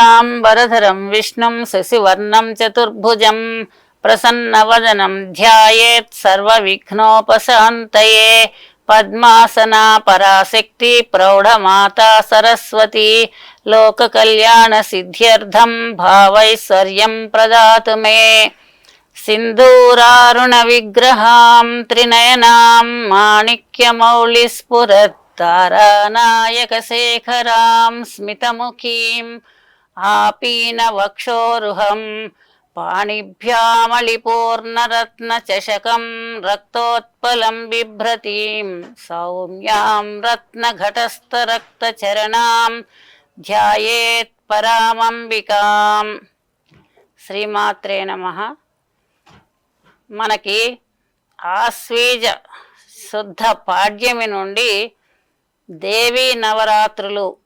శుక్లాంబరధరం విష్ణుం శశివర్ణం చతుర్భుజం ప్రసన్నవదనం ధ్యాయేత్ సర్వవిఘ్నోపశాంతయే పద్మాసనా పరాశక్తి ప్రౌఢమాతా సరస్వతి లోకకల్యాణ సిద్ధ్యర్థం భావైశ్వర్యం ప్రదాతు మే సింధూరారుణ విగ్రహాం త్రినయనాం మాణిక్యమౌళిస్ఫురత్తారానాయక శేఖరాం స్మితముఖీం ఆపీన వక్షోరుహం పాణిభ్యామళిపూర్ణరత్నచషకం రక్తోత్పలం బిభ్రతీం. సౌమ్యాం రత్నఘటస్థరక్తచరణాం. ధ్యాయేత్ పరామంబికాం. శ్రీమాత్రే నమః. మనకి ఆశ్వీజ శుద్ధ పాడ్యమి నుండి దేవీ నవరాత్రులు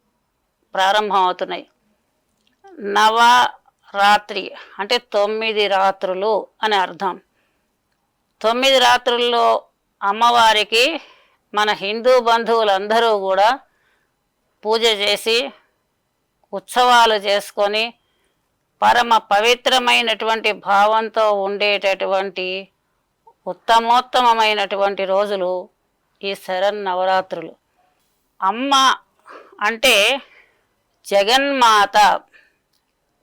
ప్రారంభమవుతున్నాయి. నవరాత్రి అంటే తొమ్మిది రాత్రులు అని అర్థం. తొమ్మిది రాత్రుల్లో అమ్మవారికి మన హిందూ బంధువులందరూ కూడా పూజ చేసి ఉత్సవాలు చేసుకొని పరమ పవిత్రమైనటువంటి భావంతో ఉండేటటువంటి ఉత్తమోత్తమమైనటువంటి రోజులు ఈ శరణ్ నవరాత్రులు. అమ్మ అంటే జగన్మాత.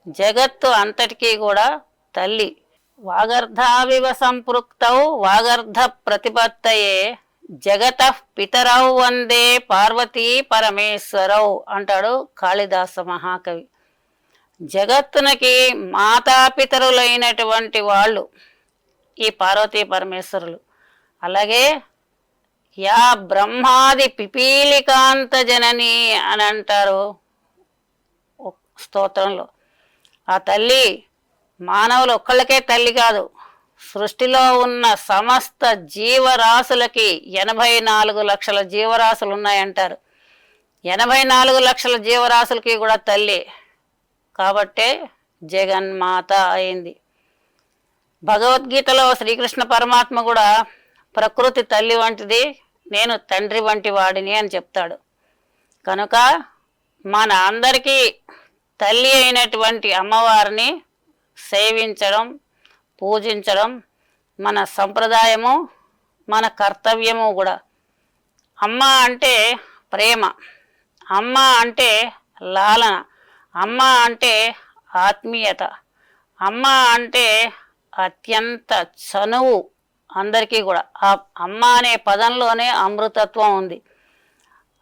జగత్తు అంతటికీ కూడా తల్లి. వాగర్ధావివ సంపృక్తౌ వాగర్ధ ప్రతిపత్తయే జగత పితరౌ వందే పార్వతీ పరమేశ్వరౌ అంటాడు కాళిదాస మహాకవి. జగత్తునకి మాతాపితరులైనటువంటి వాళ్ళు ఈ పార్వతీ పరమేశ్వరులు. అలాగే యా బ్రహ్మాది పిపీలికాంత జనని అని అంటారు. స్తోత్రంలో ఆ తల్లి మానవులు ఒక్కళ్ళకే తల్లి కాదు. సృష్టిలో ఉన్న సమస్త జీవరాశులకి ఎనభై నాలుగు లక్షల జీవరాశులు ఉన్నాయంటారు. ఎనభై నాలుగు లక్షల జీవరాశులకి కూడా తల్లి కాబట్టే జగన్మాత అయింది. భగవద్గీతలో శ్రీకృష్ణ పరమాత్మ కూడా ప్రకృతి తల్లి వంటిది నేను తండ్రి వంటి వాడిని అని చెప్తాడు. కనుక మన అందరికీ తల్లి అయినటువంటి అమ్మవారిని సేవించడం పూజించడం మన సంప్రదాయము మన కర్తవ్యము కూడా. అమ్మ అంటే ప్రేమ అమ్మ అంటే లాలన అమ్మ అంటే ఆత్మీయత అమ్మ అంటే అత్యంత చనువు అందరికీ కూడా. ఆ అమ్మ అనే పదంలోనే అమృతత్వం ఉంది.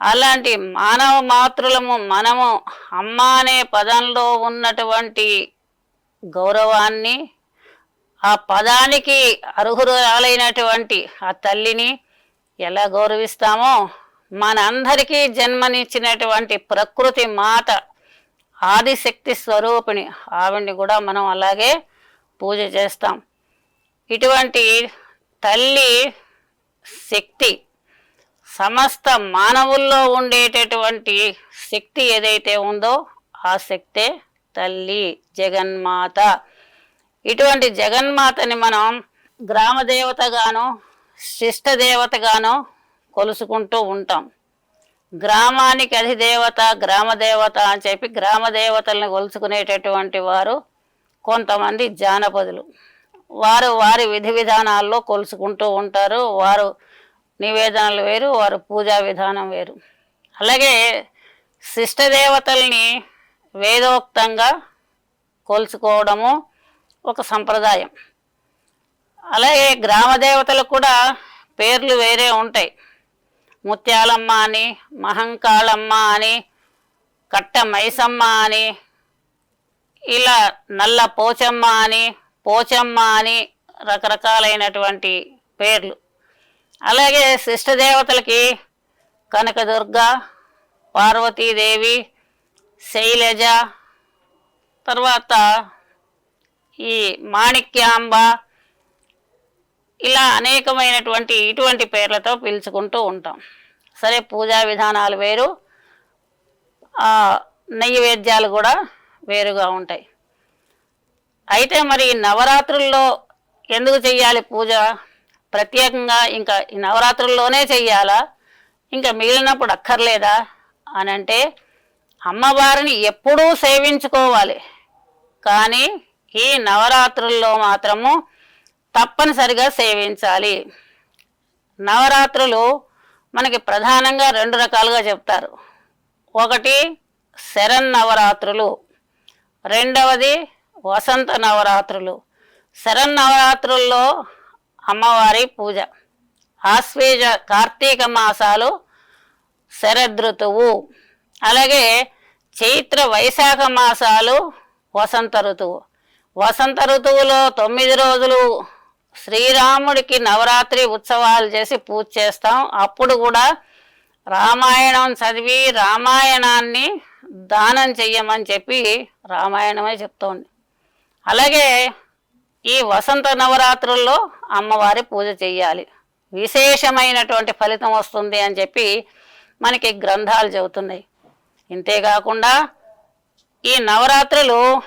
అలాంటి మానవ మాతృలము మనము అమ్మ అనే పదంలో ఉన్నటువంటి గౌరవాన్ని ఆ పదానికి అర్హురాలైనటువంటి ఆ తల్లిని ఎలా గౌరవిస్తామో మనందరికీ జన్మనిచ్చినటువంటి ప్రకృతి మాత ఆదిశక్తి స్వరూపిణి ఆవిడ్ని కూడా మనం అలాగే పూజ చేస్తాం. ఇటువంటి తల్లి శక్తి సమస్త మానవుల్లో ఉండేటటువంటి శక్తి ఏదైతే ఉందో ఆ శక్తే తల్లి జగన్మాత. ఇటువంటి జగన్మాతని మనం గ్రామదేవతగానో శిష్టదేవతగానో కొలుసుకుంటూ ఉంటాం. గ్రామానికి అధిదేవత గ్రామదేవత అని చెప్పి గ్రామదేవతలను కొలుసుకునేటటువంటి వారు కొంతమంది జానపదులు. వారు వారి విధి విధానాల్లో కొలుసుకుంటూ ఉంటారు. వారు నివేదనలు వేరు వారు పూజా విధానం వేరు. అలాగే శిష్టదేవతల్ని వేదోక్తంగా కోల్చుకోవడము ఒక సంప్రదాయం. అలాగే గ్రామ దేవతలకు కూడా పేర్లు వేరే ఉంటాయి. ముత్యాలమ్మ అని మహంకాళమ్మ అని కట్ట మైసమ్మ అని ఇలా నల్ల పోచమ్మ అని పోచమ్మ అని రకరకాలైనటువంటి పేర్లు. అలాగే శిష్టదేవతలకి కనకదుర్గ పార్వతీదేవి శైలజ తర్వాత ఈ మాణిక్యాంబ ఇలా అనేకమైనటువంటి ఇటువంటి పేర్లతో పిలుచుకుంటూ ఉంటాం. సరే పూజా విధానాలు వేరు. నైవేద్యాలు కూడా వేరుగా ఉంటాయి. అయితే మరి నవరాత్రుల్లో ఎందుకు చెయ్యాలి పూజ? ప్రత్యేకంగా ఇంకా ఈ నవరాత్రుల్లోనే చెయ్యాలా? ఇంకా మిగిలినప్పుడు అక్కర్లేదా? అని అంటే అమ్మవారిని ఎప్పుడూ సేవించుకోవాలి. కానీ ఈ నవరాత్రుల్లో మాత్రము తప్పనిసరిగా సేవించాలి. నవరాత్రులు మనకి ప్రధానంగా రెండు రకాలుగా చెప్తారు. ఒకటి శరన్నవరాత్రులు రెండవది వసంత నవరాత్రులు. శరన్నవరాత్రుల్లో అమ్మవారి పూజ. ఆశ్వేజ కార్తీక మాసాలు శరదృతువు. అలాగే చైత్ర వైశాఖ మాసాలు వసంత ఋతువు. వసంత ఋతువులో తొమ్మిది రోజులు శ్రీరాముడికి నవరాత్రి ఉత్సవాలు చేసి పూజ చేస్తాం. అప్పుడు కూడా రామాయణం చదివి రామాయణాన్ని దానం చెయ్యమని చెప్పి రామాయణమే చెప్తోంది. అలాగే ఈ వసంత నవరాత్రుల్లో అమ్మవారి పూజ చెయ్యాలి. విశేషమైనటువంటి ఫలితం వస్తుంది అని చెప్పి మనకి గ్రంథాలు చెబుతున్నాయి. ఇంతేకాకుండా ఈ నవరాత్రులు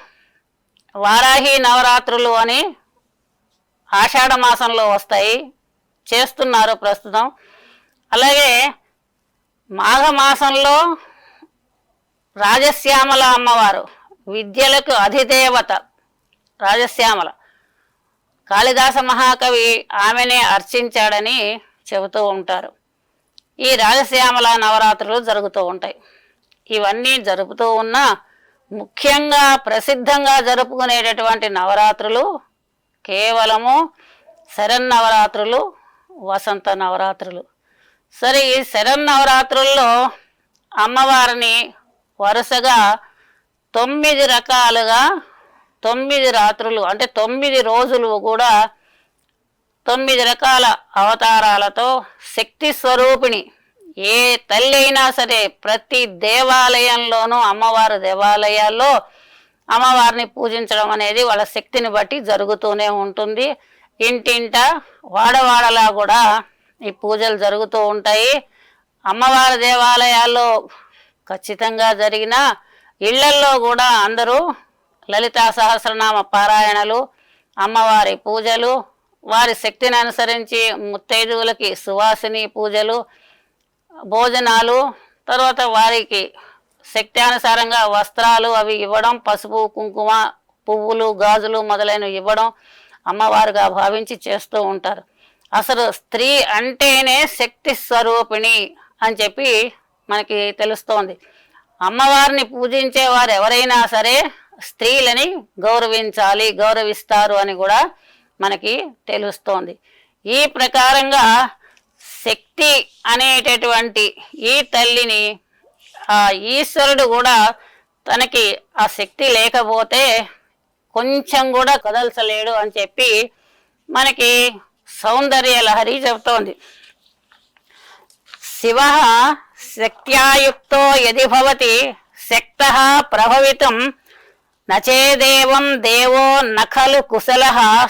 వారాహి నవరాత్రులు అని ఆషాఢ మాసంలో వస్తాయి. చేస్తున్నారు ప్రస్తుతం. అలాగే మాఘమాసంలో రాజశ్యామల అమ్మవారు విద్యలకు అధిదేవత. రాజశ్యామల. కాళిదాస మహాకవి ఆమెనే అర్చించాడని చెబుతూ ఉంటారు. ఈ రాజశ్యామల నవరాత్రులు జరుగుతూ ఉంటాయి. ఇవన్నీ జరుపుతూ ఉన్నా ముఖ్యంగా ప్రసిద్ధంగా జరుపుకునేటటువంటి నవరాత్రులు కేవలము శరన్నవరాత్రులు వసంత నవరాత్రులు. సరే ఈ శరన్నవరాత్రుల్లో అమ్మవారిని వరుసగా తొమ్మిది రకాలుగా తొమ్మిది రాత్రులు అంటే తొమ్మిది రోజులు కూడా తొమ్మిది రకాల అవతారాలతో శక్తి స్వరూపిణి. ఏ తల్లి అయినా సరే ప్రతి దేవాలయంలోనూ అమ్మవారి దేవాలయాల్లో అమ్మవారిని పూజించడం అనేది వాళ్ళ శక్తిని బట్టి జరుగుతూనే ఉంటుంది. ఇంటింట వాడవాడలా కూడా ఈ పూజలు జరుగుతూ ఉంటాయి. అమ్మవారి దేవాలయాల్లో ఖచ్చితంగా జరిగిన ఇళ్ళల్లో కూడా అందరూ లలితా సహస్రనామ పారాయణలు అమ్మవారి పూజలు వారి శక్తిని అనుసరించి ముత్తైదువులకి సువాసిని పూజలు భోజనాలు తర్వాత వారికి శక్తి అనుసారంగా వస్త్రాలు అవి ఇవ్వడం పసుపు కుంకుమ పువ్వులు గాజులు మొదలైనవి ఇవ్వడం అమ్మవారుగా భావించి చేస్తూ ఉంటారు. అసలు స్త్రీ అంటేనే శక్తి స్వరూపిణి అని చెప్పి మనకి తెలుస్తోంది. అమ్మవారిని పూజించే వారు ఎవరైనా సరే స్త్రీలని గౌరవించాలి గౌరవిస్తారు అని కూడా మనకి తెలుస్తోంది. ఈ ప్రకారంగా శక్తి అనేటటువంటి ఈ తల్లిని ఆ ఈశ్వరుడు కూడా తనకి ఆ శక్తి లేకపోతే కొంచెం కూడా కదల్చలేడు అని చెప్పి మనకి సౌందర్య లహరి చెబుతోంది. శివ శక్త్యాయుక్తో యది భవతి శక్త ప్రభవితం. నచేదేవం దేవో నఖలు కుశల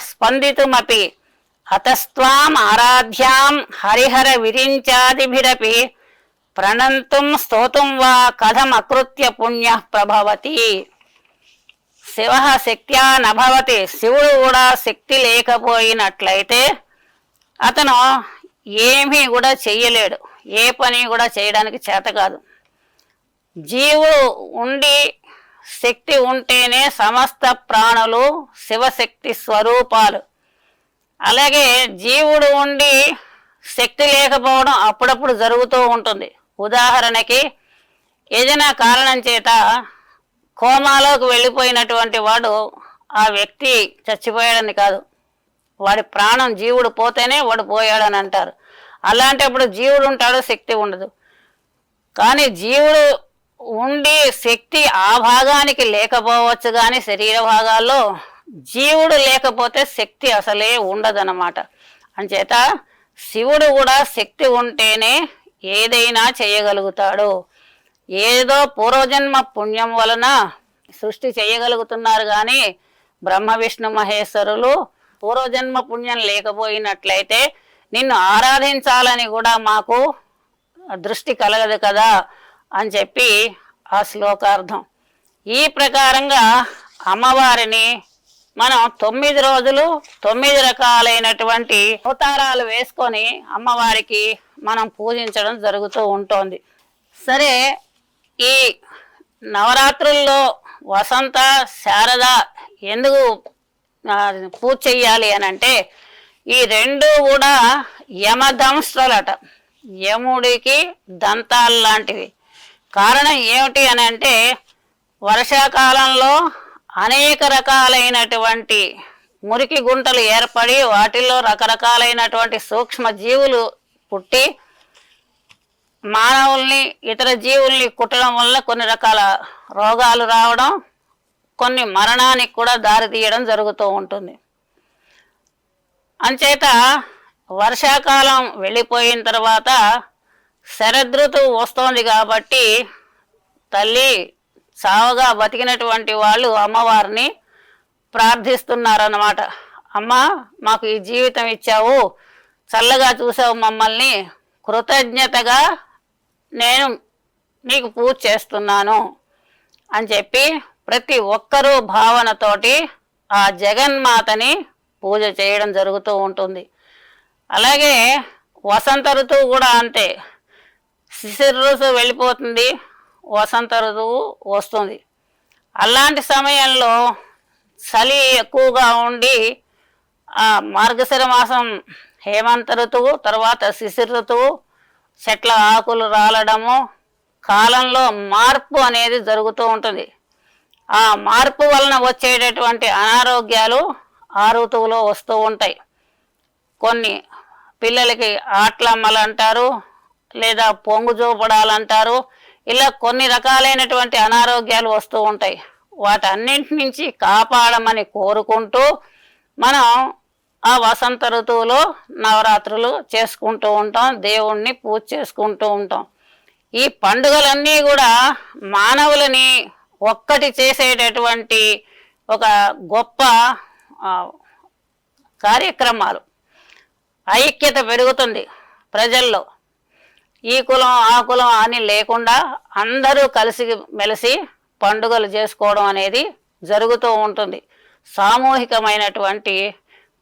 స్పందితుమపి. అతస్వాం ఆరాధ్యాం హరిహర విరించాదిభిరపి. ప్రణంతుం స్తోతుం వా కథమకృత్య పుణ్య ప్రభవతి. శివ శక్త్యా నభవతి శివుడు కూడా శక్తి లేకపోయినట్లయితే అతను ఏమీ కూడా చెయ్యలేడు. ఏ పని కూడా చేయడానికి చేత కాదు. జీవుడు ఉండి శక్తి ఉంటేనే సమస్త ప్రాణులు శివశక్తి స్వరూపాలు. అలాగే జీవుడు ఉండి శక్తి లేకపోవడం అప్పుడప్పుడు జరుగుతూ ఉంటుంది. ఉదాహరణకి ఏదైనా కారణం చేత కోమాలోకి వెళ్ళిపోయినటువంటి వాడు ఆ వ్యక్తి చచ్చిపోయాడని కాదు. వాడి ప్రాణం జీవుడు పోతేనే వాడు పోయాడని అంటారు. అలాంటప్పుడు జీవుడు ఉంటాడు శక్తి ఉండదు. కానీ జీవుడు ఉండి శక్తి ఆ భాగానికి లేకపోవచ్చు కానీ శరీర భాగాల్లో జీవుడు లేకపోతే శక్తి అసలే ఉండదన్నమాట. అంచేత శివుడు కూడా శక్తి ఉంటేనే ఏదైనా చేయగలుగుతాడు. ఏదో పూర్వజన్మ పుణ్యం వలన సృష్టి చేయగలుగుతున్నారు కానీ బ్రహ్మ విష్ణు మహేశ్వరులు పూర్వజన్మ పుణ్యం లేకపోయినట్లయితే నిన్ను ఆరాధించాలని కూడా మాకు దృష్టి కలగదు కదా అని చెప్పి ఆ శ్లోకార్థం. ఈ ప్రకారంగా అమ్మవారిని మనం తొమ్మిది రోజులు తొమ్మిది రకాలైనటువంటి అవతారాలు వేసుకొని అమ్మవారికి మనం పూజించడం జరుగుతూ ఉంటుంది. సరే ఈ నవరాత్రుల్లో వసంత శారద ఎందుకు పూజ చెయ్యాలి అని అంటే ఈ రెండు కూడా యమదంశ్రలట యముడికి దంతాలు లాంటివి కారణం ఏమిటి అని అంటే వర్షాకాలంలో అనేక రకాలైనటువంటి మురికి గుంటలు ఏర్పడి వాటిల్లో రకరకాలైనటువంటి సూక్ష్మ జీవులు పుట్టి మానవుల్ని ఇతర జీవుల్ని కుట్టడం వల్ల కొన్ని రకాల రోగాలు రావడం కొన్ని మరణానికి కూడా దారితీయడం జరుగుతూ ఉంటుంది. అంచేత వర్షాకాలం వెళ్ళిపోయిన తర్వాత శరదృతువు వస్తోంది కాబట్టి తల్లి చావగా బతికినటువంటి వాళ్ళు అమ్మవారిని ప్రార్థిస్తున్నారన్నమాట. అమ్మ మాకు ఈ జీవితం ఇచ్చావు. చల్లగా చూసావు మమ్మల్ని. కృతజ్ఞతగా నేను నీకు పూజ చేస్తున్నాను అని చెప్పి ప్రతి ఒక్కరూ భావనతోటి ఆ జగన్మాతని పూజ చేయడం జరుగుతూ ఉంటుంది. అలాగే వసంత ఋతువు కూడా అంతే. శిశిర ఋతువు వెళ్ళిపోతుంది వసంత ఋతువు వస్తుంది. అలాంటి సమయంలో చలి ఎక్కువగా ఉండి ఆ మార్గశిర మాసం హేమంత ఋతువు తర్వాత శిశిర ఋతువు చెట్ల ఆకులు రాలడము కాలంలో మార్పు అనేది జరుగుతూ ఉంటుంది. ఆ మార్పు వలన వచ్చేటటువంటి అనారోగ్యాలు ఆ ఋతువులో వస్తూ ఉంటాయి. కొన్ని పిల్లలకి ఆట్లమ్మలు అంటారు లేదా పొంగు చూపడాలంటారు ఇలా కొన్ని రకాలైనటువంటి అనారోగ్యాలు వస్తూ ఉంటాయి. వాటన్నింటి నుంచి కాపాడమని కోరుకుంటూ మనం ఆ వసంత ఋతువులో నవరాత్రులు చేసుకుంటూ ఉంటాం దేవుణ్ణి పూజ చేసుకుంటూ ఉంటాం. ఈ పండుగలన్నీ కూడా మానవులని ఒక్కటి చేసేటటువంటి ఒక గొప్ప కార్యక్రమాలు. ఐక్యత పెరుగుతుంది ప్రజల్లో. ఈ కులం ఆ కులం అని లేకుండా అందరూ కలిసి మెలిసి పండుగలు చేసుకోవడం అనేది జరుగుతూ ఉంటుంది. సామూహికమైనటువంటి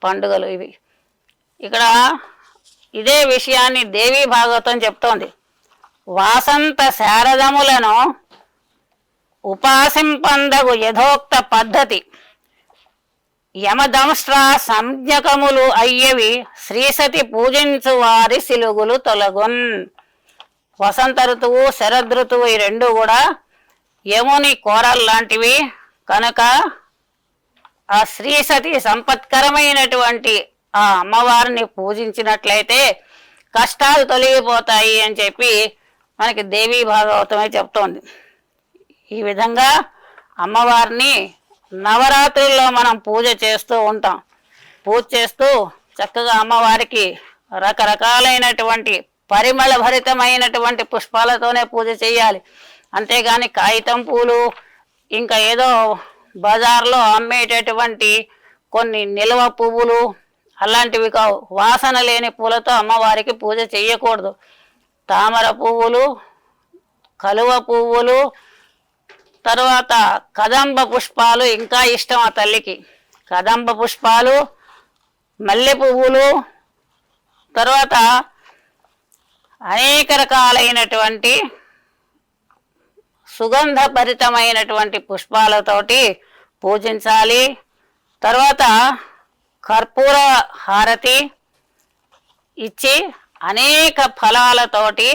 పండుగలు ఇవి. ఇక్కడ ఇదే విషయాన్ని దేవీ భాగవతం చెప్తోంది. వాసంత శారదములను ఉపాసింపందగు యథోక్త పద్ధతి. యమదంష్ట్ర సంజ్ఞకములు అయ్యవి. శ్రీసతి పూజించు వారి సిలుగులు తొలగున్. వసంత ఋతువు శరదృతువు ఈ రెండు కూడా యముని కోరల్ లాంటివి కనుక ఆ శ్రీసతి సంపత్కరమైనటువంటి ఆ అమ్మవారిని పూజించినట్లయితే కష్టాలు తొలగిపోతాయి అని చెప్పి మనకి దేవీ భాగవతమే చెప్తోంది. ఈ విధంగా అమ్మవారిని నవరాత్రుల్లో మనం పూజ చేస్తూ ఉంటాం. పూజ చేస్తూ చక్కగా అమ్మవారికి రకరకాలైనటువంటి పరిమళ భరితమైనటువంటి పుష్పాలతోనే పూజ చేయాలి. అంతేగాని కాగితం పూలు ఇంకా ఏదో బజార్లో అమ్మేటటువంటి కొన్ని నిల్వ పువ్వులు అలాంటివి కావు. వాసన లేని పూలతో అమ్మవారికి పూజ చేయకూడదు. తామర పువ్వులు కలువ పువ్వులు తర్వాత కదంబ పుష్పాలు ఇంకా ఇష్టం ఆ తల్లికి. కదంబ పుష్పాలు మల్లె పువ్వులు తర్వాత అనేక రకాలైనటువంటి సుగంధభరితమైనటువంటి పుష్పాలతోటి పూజించాలి. తర్వాత కర్పూర హారతి ఇచ్చి అనేక ఫలాలతోటి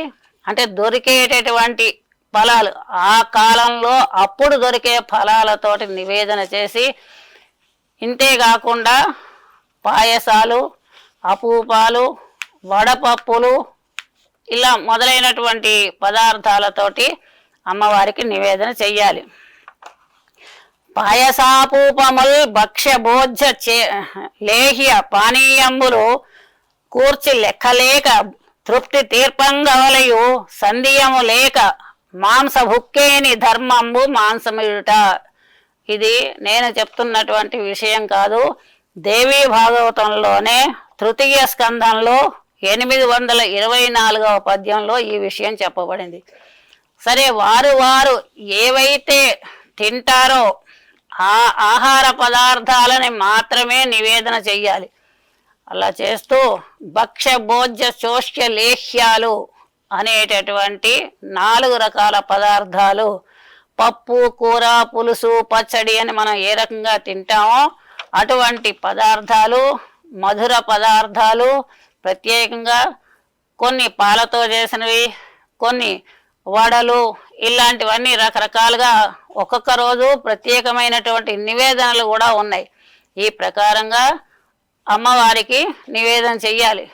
అంటే దొరికేటటువంటి ఫలాలు. ఆ కాలంలో అప్పుడు దొరికే ఫలాలతోటి నివేదన చేసి ఇంతే కాకుండా పాయసాలు అపూపాలు వడపప్పులు ఇలా మొదలైనటువంటి పదార్థాలతోటి అమ్మవారికి నివేదన చెయ్యాలి. పాయసాపూపముల్ భక్ష్య భోజ్య చే లేహ్య పానీయములు కూర్చి లెక్కలేక తృప్తి తీర్పంగవలయు సంధియము లేక మాంస భుక్కేని ధర్మంబు మాంసమిడుట ఇది నేను చెప్తున్నటువంటి విషయం కాదు. దేవీ భాగవతంలోనే తృతీయ స్కందంలో ఎనిమిది వందల ఇరవై నాలుగవ పద్యంలో ఈ విషయం చెప్పబడింది. సరే వారు వారు ఏవైతే తింటారో ఆ ఆహార పదార్థాలని మాత్రమే నివేదన చెయ్యాలి. అలా చేస్తూ భక్ష్య భోజ్య శోష్య లేహ్యాలు అనేటటువంటి నాలుగు రకాల పదార్థాలు. పప్పు కూర పులుసు పచ్చడి అని మనం ఏ రకంగా తింటామో అటువంటి పదార్థాలు మధుర పదార్థాలు ప్రత్యేకంగా కొన్ని పాలతో చేసినవి కొన్ని వడలు ఇలాంటివన్నీ రకరకాలుగా ఒక్కొక్క రోజు ప్రత్యేకమైనటువంటి నివేదనలు కూడా ఉన్నాయి. ఈ ప్రకారంగా అమ్మవారికి నివేదన చెయ్యాలి.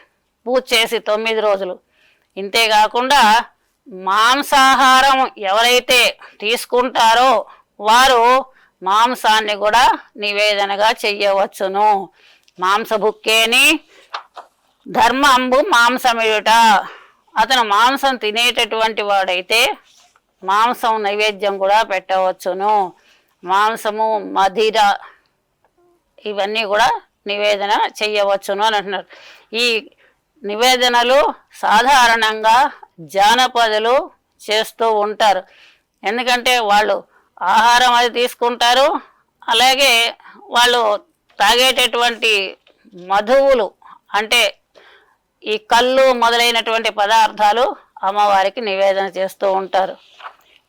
పూజ చేసి తొమ్మిది రోజులు. ఇంతేకాకుండా మాంసాహారం ఎవరైతే తీసుకుంటారో వారు మాంసాన్ని కూడా నివేదనగా చెయ్యవచ్చును. మాంసభుక్కేని ధర్మంబు మాంసమిడుట అతను మాంసం తినేటటువంటి వాడైతే మాంసం నైవేద్యం కూడా పెట్టవచ్చును. మాంసము మధిర ఇవన్నీ కూడా నివేదన చెయ్యవచ్చును అని అంటున్నారు. ఈ నివేదనలు సాధారణంగా జానపదులు చేస్తూ ఉంటారు. ఎందుకంటే వాళ్ళు ఆహారం అది తీసుకుంటారు. అలాగే వాళ్ళు తాగేటటువంటి మధువులు అంటే ఈ కళ్ళు మొదలైనటువంటి పదార్థాలు అమ్మవారికి నివేదన చేస్తూ ఉంటారు.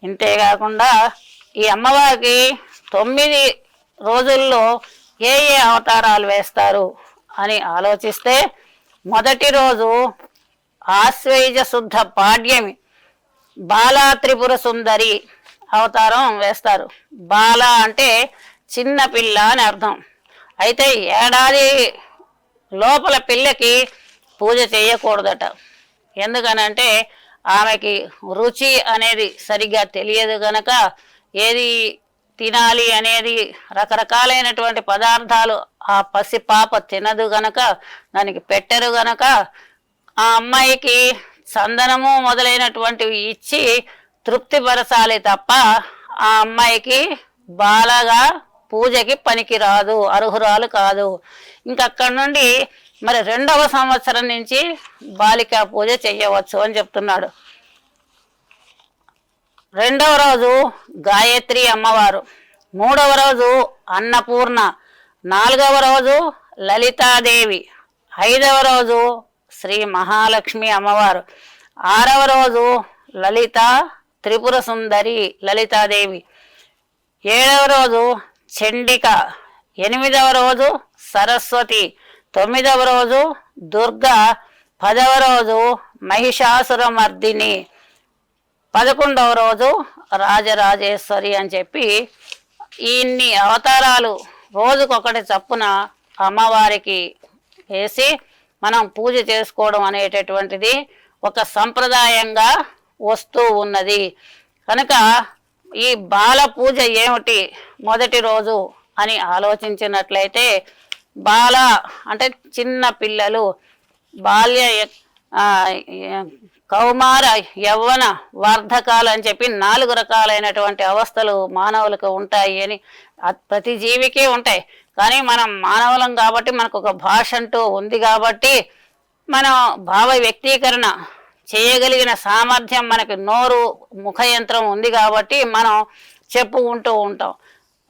ఇంతేకాకుండా ఈ అమ్మవారికి తొమ్మిది రోజుల్లో ఏ ఏ అవతారాలు వేస్తారు అని ఆలోచిస్తే మొదటి రోజు ఆశ్వేజ శుద్ధ పాడ్యమి. బాలా త్రిపుర సుందరి అవతారం వేస్తారు. బాల అంటే చిన్న పిల్ల అని అర్థం. అయితే ఏడాది లోపల పిల్లకి పూజ చేయకూడదట. ఎందుకనంటే ఆమెకి రుచి అనేది సరిగ్గా తెలియదు గనక ఏది తినాలి అనేది రకరకాలైనటువంటి పదార్థాలు ఆ పసి పాప తినదు గనక దానికి పెట్టరు గనక ఆ అమ్మాయికి చందనము మొదలైనటువంటివి ఇచ్చి తృప్తిపరచాలి తప్ప ఆ అమ్మాయికి బాలగా పూజకి పనికి రాదు అర్హురాలు కాదు. ఇంకక్కడి నుండి మరి రెండవ సంవత్సరం నుంచి బాలికా పూజ చెయ్యవచ్చు అని చెప్తున్నాడు. రెండవ రోజు గాయత్రి అమ్మవారు. మూడవ రోజు అన్నపూర్ణ. నాలుగవ రోజు లలితాదేవి. ఐదవ రోజు శ్రీ మహాలక్ష్మి అమ్మవారు. ఆరవ రోజు లలిత త్రిపుర సుందరి లలితాదేవి. ఏడవ రోజు చండిక. ఎనిమిదవ రోజు సరస్వతి. తొమ్మిదవ రోజు దుర్గా. పదవ రోజు మహిషాసురమర్దిని. పదకొండవ రోజు రాజరాజేశ్వరి అని చెప్పి ఇన్ని అవతారాలు రోజుకొకటి చప్పున అమ్మవారికి వేసి మనం పూజ చేసుకోవడం అనేటటువంటిది ఒక సంప్రదాయంగా వస్తూ ఉన్నది. కనుక ఈ బాల పూజ ఏమిటి మొదటి రోజు అని ఆలోచించినట్లయితే బాల అంటే చిన్న పిల్లలు బాల్య కౌమార యవ్వన వార్ధకాలు అని చెప్పి నాలుగు రకాలైనటువంటి అవస్థలు మానవులకు ఉంటాయి అని ప్రతి జీవికి ఉంటాయి. కానీ మనం మానవులం కాబట్టి మనకు ఒక భాష అంటూ ఉంది కాబట్టి మనం భావ వ్యక్తీకరణ చేయగలిగిన సామర్థ్యం మనకి నోరు ముఖ యంత్రం ఉంది కాబట్టి మనం చెప్పుకుంటూ ఉంటాం.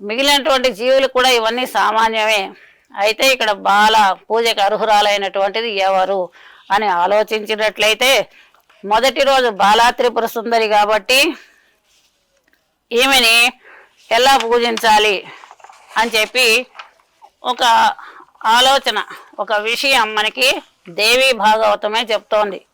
మిగిలినటువంటి జీవులు కూడా ఇవన్నీ సామాన్యమే. అయితే ఇక్కడ బాల పూజకు అర్హురాలైనటువంటిది ఎవరు అని ఆలోచించినట్లయితే మొదటి రోజు బాలా త్రిపుర సుందరి కాబట్టి ఈమెని ఎలా పూజించాలి అని చెప్పి ఒక ఆలోచన ఒక విషయం మనకి దేవి భాగవతమే చెప్తోంది.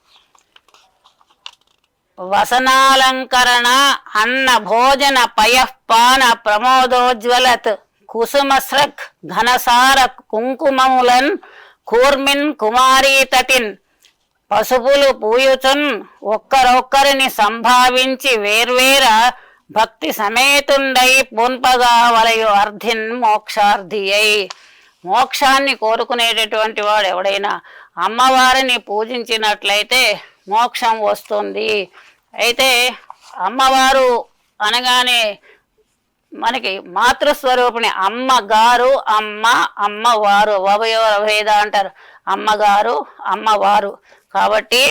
వసనాలంకరణ అన్న భోజన పయఃపాన ప్రమోదోజ్వలత్ కుసుమస్రక్ ఘనసార కుంకుమములన్ కూర్మిన్ కుమారీ పశువులు పూయుచున్ ఒక్కరొక్కరిని సంభావించి వేర్వేర భక్తి సమేతుండై పూన్పగా వలయు అర్ధిన్ మోక్షార్థి అయి మోక్షాన్ని కోరుకునేటటువంటి వాడు ఎవడైనా అమ్మవారిని పూజించినట్లయితే మోక్షం వస్తుంది. అయితే అమ్మవారు అనగానే మనకి మాతృస్వరూపిణి అమ్మగారు అమ్మ అమ్మవారు ఉభయ భేద అంటారు. అమ్మగారు అమ్మవారు. కాబట్టి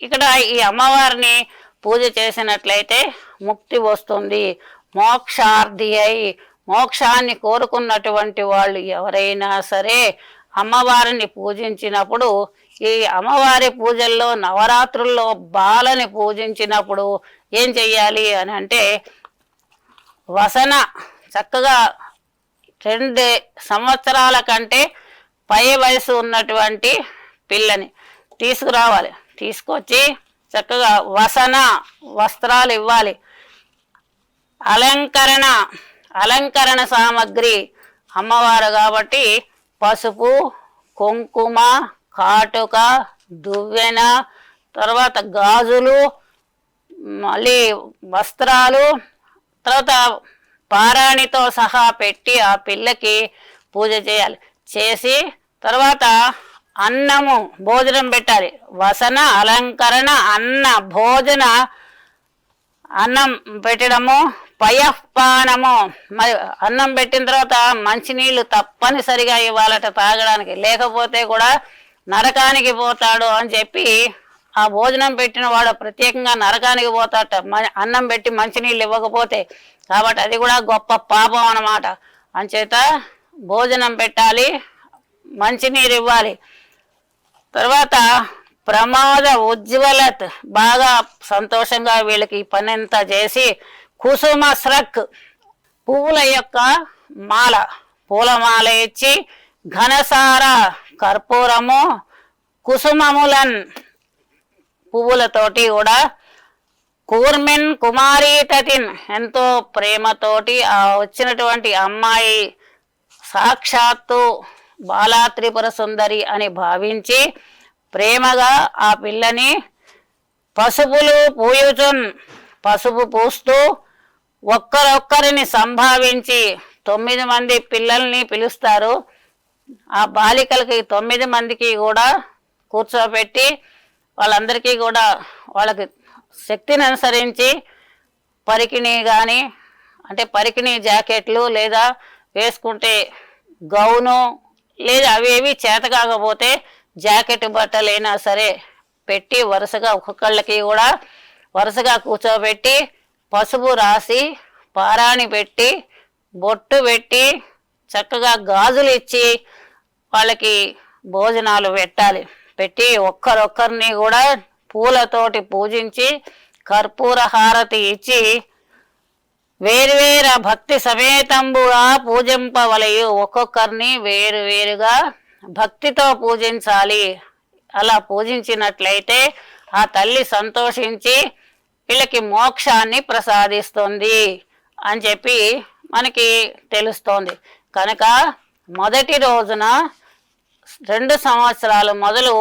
ఇక్కడ ఈ అమ్మవారిని పూజ చేసినట్లయితే ముక్తి వస్తుంది. మోక్షార్థి అయి మోక్షాన్ని కోరుకున్నటువంటి వాళ్ళు ఎవరైనా సరే అమ్మవారిని పూజించినప్పుడు ఈ అమ్మవారి పూజల్లో నవరాత్రుల్లో బాలని పూజించినప్పుడు ఏం చెయ్యాలి అని అంటే వసన చక్కగా రెండు సంవత్సరాల కంటే పై వయసు ఉన్నటువంటి పిల్లని. తీసుకురావాలి. తీసుకొచ్చి చక్కగా వసన వస్త్రాలు ఇవ్వాలి. అలంకరణ అలంకరణ సామగ్రి అమ్మవారు కాబట్టి పసుపు కుంకుమ కాటుక దువ్వెన తర్వాత గాజులు మళ్ళీ వస్త్రాలు తర్వాత పారాణితో సహా పెట్టి ఆ పిల్లకి పూజ చేయాలి. చేసి తర్వాత అన్నము భోజనం పెట్టాలి. వసన అలంకరణ అన్న భోజన అన్నం పెట్టడము పయఃపానము. మరి అన్నం పెట్టిన తర్వాత మంచినీళ్ళు తప్పనిసరిగా ఇవ్వాలట తాగడానికి. లేకపోతే కూడా నరకానికి పోతాడు అని చెప్పి ఆ భోజనం పెట్టిన వాడు ప్రత్యేకంగా నరకానికి పోతాట మ- అన్నం పెట్టి మంచినీళ్ళు ఇవ్వకపోతే. కాబట్టి అది కూడా గొప్ప పాపం అన్నమాట. అంచేత భోజనం పెట్టాలి మంచినీరు ఇవ్వాలి. తర్వాత ప్రమాద ఉజ్వలత్ బాగా సంతోషంగా వీళ్ళకి పనంతా చేసి కుసుమ స్రక్ పువ్వుల యొక్క మాల పూలమాల ఇచ్చి ఘనసార కర్పూరము కుసుమములన్ పువ్వులతోటి కూడా కూర్మిన్ కుమారీ తతిన్ ఎంతో ప్రేమతోటి ఆ వచ్చినటువంటి అమ్మాయి సాక్షాత్తు బాలా త్రిపుర సుందరి అని భావించి ప్రేమగా ఆ పిల్లని పసుపులు పూయుచున్ పసుపు పూస్తూ ఒక్కరొక్కరిని సంభావించి తొమ్మిది మంది పిల్లల్ని పిలుస్తారు. ఆ బాలికలకి తొమ్మిది మందికి కూడా కూర్చోబెట్టి వాళ్ళందరికీ కూడా వాళ్ళకి శక్తిని అనుసరించి పరికిణి కానీ అంటే పరికిణి జాకెట్లు లేదా వేసుకుంటే గౌను లేదా అవేవి చేత కాకపోతే జాకెట్ బట్టలైనా సరే పెట్టి వరుసగా ఒక్కొక్కళ్ళకి కూడా వరుసగా కూర్చోబెట్టి పసుపు రాసి పారాణి పెట్టి బొట్టు పెట్టి చక్కగా గాజులు ఇచ్చి వాళ్ళకి భోజనాలు పెట్టాలి. పెట్టి ఒక్కరొక్కరిని కూడా పూలతోటి పూజించి కర్పూర హారతి ఇచ్చి వేరువేర భక్తి సమేతంబుగా పూజింపవలయు. ఒక్కొక్కరిని వేరు వేరుగా భక్తితో పూజించాలి. అలా పూజించినట్లయితే ఆ తల్లి సంతోషించి వీళ్ళకి మోక్షాన్ని ప్రసాదిస్తుంది అని చెప్పి మనకి తెలుస్తోంది. కనుక మొదటి రోజున రెండు సంవత్సరాలు మొదలు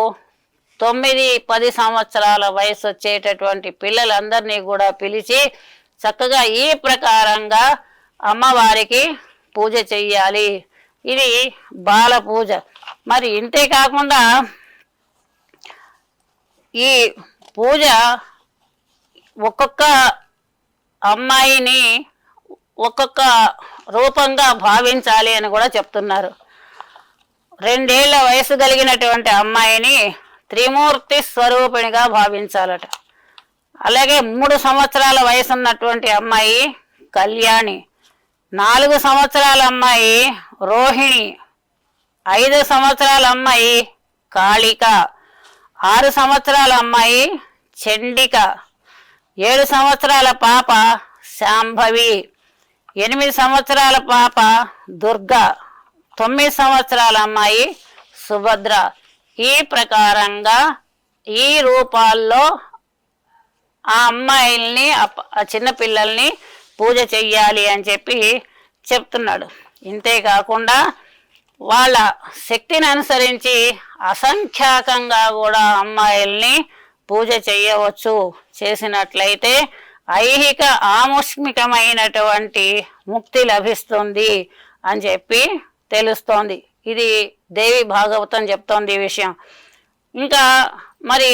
తొమ్మిది పది సంవత్సరాల వయసు వచ్చేటటువంటి పిల్లలందరినీ కూడా పిలిచి చక్కగా ఈ ప్రకారంగా అమ్మవారికి పూజ చెయ్యాలి. ఇది బాల పూజ. మరి ఇంతే కాకుండా ఈ పూజ ఒక్కొక్క అమ్మాయిని ఒక్కొక్క రూపంగా భావించాలి అని కూడా చెప్తున్నారు. రెండేళ్ళ వయసు కలిగినటువంటి అమ్మాయిని త్రిమూర్తి స్వరూపిణిగా భావించాలట. అలాగే మూడు సంవత్సరాల వయసు ఉన్నటువంటి అమ్మాయి కళ్యాణి నాలుగు సంవత్సరాల అమ్మాయి రోహిణి ఐదు సంవత్సరాల అమ్మాయి కాళిక ఆరు సంవత్సరాల అమ్మాయి చండిక ఏడు సంవత్సరాల పాప శాంభవి ఎనిమిది సంవత్సరాల పాప దుర్గ తొమ్మిది సంవత్సరాల అమ్మాయి సుభద్ర. ఈ ప్రకారంగా ఈ రూపాల్లో ఆ అమ్మాయిల్ని ఆ చిన్నపిల్లల్ని పూజ చెయ్యాలి అని చెప్పి చెప్తున్నాడు. ఇంతేకాకుండా వాళ్ళ శక్తిని అనుసరించి అసంఖ్యాకంగా కూడా అమ్మాయిల్ని పూజ చేయవచ్చు చేసినట్లయితే ఐహిక ఆముష్మికమైనటువంటి ముక్తి లభిస్తుంది అని చెప్పి తెలుస్తోంది. ఇది దేవి భాగవతం చెప్తోంది ఈ విషయం. ఇంకా మరి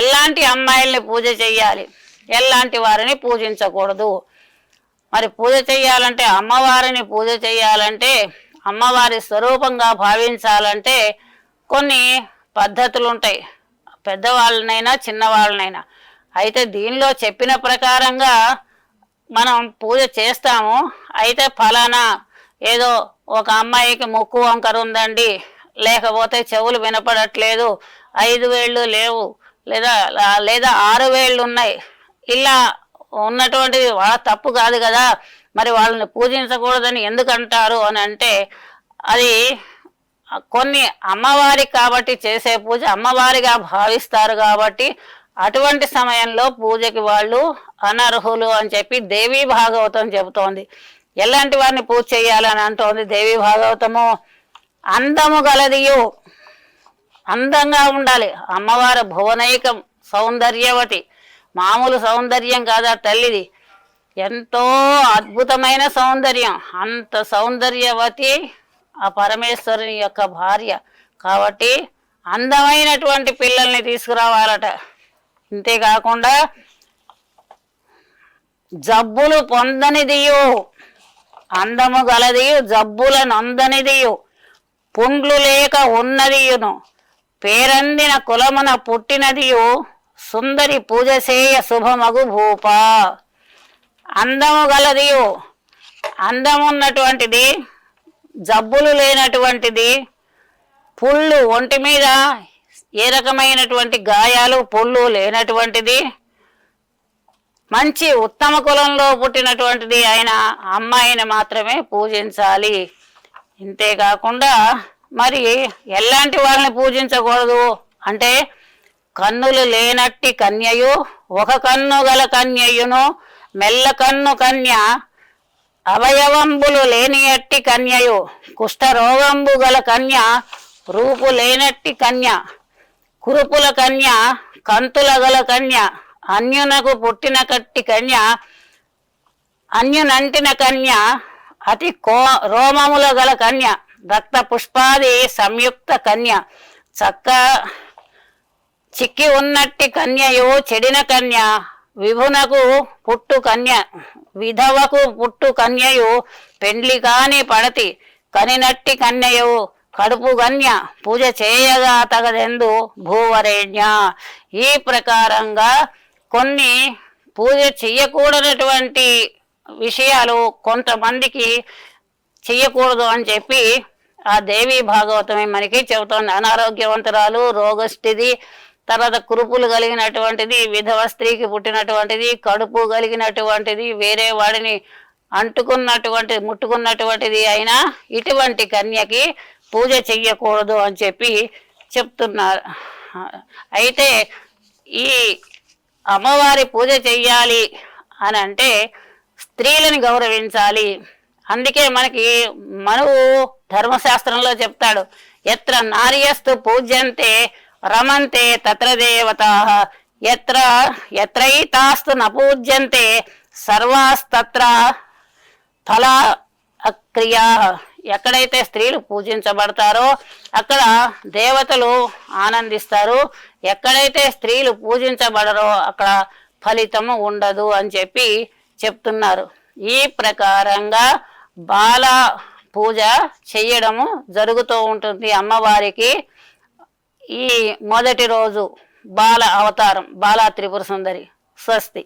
ఎలాంటి అమ్మాయిల్ని పూజ చేయాలి ఎలాంటి వారిని పూజించకూడదు? మరి పూజ చేయాలంటే అమ్మవారిని పూజ చేయాలంటే అమ్మవారి స్వరూపంగా భావించాలంటే కొన్ని పద్ధతులు ఉంటాయి పెద్దవాళ్ళనైనా చిన్నవాళ్ళనైనా. అయితే దీనిలో చెప్పిన ప్రకారంగా మనం పూజ చేస్తాము. అయితే ఫలానా ఏదో ఒక అమ్మాయికి ముక్కు వంకరు ఉందండి లేకపోతే చెవులు వినపడట్లేదు. ఐదు వేళ్ళు లేవు. లేదా లేదా ఆరు వేళ్ళు ఉన్నాయి. ఇలా ఉన్నటువంటిది వాళ్ళ తప్పు కాదు కదా. మరి వాళ్ళని పూజించకూడదని ఎందుకంటారు అని అంటే అది కొన్ని అమ్మవారికి కాబట్టి చేసే పూజ అమ్మవారిగా భావిస్తారు కాబట్టి అటువంటి సమయంలో పూజకి వాళ్ళు అనర్హులు అని చెప్పి దేవీ భాగవతం చెబుతోంది. ఎలాంటి వారిని పూజ చేయాలని అంటోంది దేవీ భాగవతము? అందము గలదియు. అందంగా ఉండాలి. అమ్మవారు భువనైకం సౌందర్యవతి. మామూలు సౌందర్యం కాదా తల్లిది? ఎంతో అద్భుతమైన సౌందర్యం. అంత సౌందర్యవతి ఆ పరమేశ్వరుని యొక్క భార్య. కాబట్టి అందమైనటువంటి పిల్లల్ని తీసుకురావాలట. ఇంతేకాకుండా జబ్బులు పొందనిదియు. అందము గలదియు జబ్బులను అందనిదియు పుండ్లు లేక ఉన్నదియును. పేరందిన కులమున పుట్టినదియు సుందరి పూజసేయ శుభమగు భూప. అందము గలదియు అందమున్నటువంటిది జబ్బులు లేనటువంటిది పుళ్ళు ఒంటి మీద ఏ రకమైనటువంటి గాయాలు పుళ్ళు లేనటువంటిది మంచి ఉత్తమ కులంలో పుట్టినటువంటిది ఆయన అమ్మాయిని మాత్రమే పూజించాలి. ఇంతేకాకుండా మరి ఎలాంటి వాళ్ళని పూజించకూడదు? అంటే కన్నులు లేనట్టి కన్యయు ఒక కన్ను గల కన్యయును మెల్ల కన్ను కన్య అవయవంబులు లేని అట్టి కన్యయు కుష్ఠరోగంబు గల కన్య రూపు లేనట్టి కన్య కురుపుల కన్య కంతుల గల కన్య అన్యునకు పుట్టిన కట్టి కన్య అన్యునంటిన కన్య అతి కో రోమముల గల కన్య రక్త పుష్పాది సంయుక్త కన్య. చక్క చిక్కి ఉన్నట్టి కన్యయు చెడిన కన్య. విభునకు పుట్టు కన్య. విధవకు పుట్టు కన్యయు పెండ్లి కాని పడతి. కనినట్టి కన్యయు కడుపు గన్య. పూజ చేయగా తగదెందు భూవరేణ్య. ఈ ప్రకారంగా కొన్ని పూజ చెయ్యకూడనటువంటి విషయాలు కొంతమందికి చెయ్యకూడదు అని చెప్పి ఆ దేవి భాగవతమే మనకి చెబుతోంది. అనారోగ్యవంతురాలు రోగస్థితి తర్వాత కురుపులు కలిగినటువంటిది విధవ స్త్రీకి పుట్టినటువంటిది కడుపు కలిగినటువంటిది వేరే వాడిని అంటుకున్నటువంటి ముట్టుకున్నటువంటిది అయినా ఇటువంటి కన్యకి పూజ చెయ్యకూడదు అని చెప్పి చెప్తున్నారు. అయితే ఈ అమ్మవారి పూజ చెయ్యాలి అని అంటే స్త్రీలను గౌరవించాలి. అందుకే మనకి మనువు ధర్మశాస్త్రంలో చెప్తాడు ఎత్ర నార్యస్తు పూజ్యంతే రమంతే తత్ర దేవత ఎత్ర ఎత్రైతాస్తు నపూజ్యంతే సర్వాస్తత్ర ఫల అక్రియా ఎక్కడైతే స్త్రీలు పూజించబడతారో అక్కడ దేవతలు ఆనందిస్తారు. ఎక్కడైతే స్త్రీలు పూజించబడరో అక్కడ ఫలితము ఉండదు అని చెప్పి చెప్తున్నారు. ఈ ప్రకారంగా బాల పూజ చేయడము జరుగుతూ ఉంటుంది అమ్మవారికి. ఈ మొదటి రోజు బాల అవతారం బాలా త్రిపుర సుందరి స్వస్తి.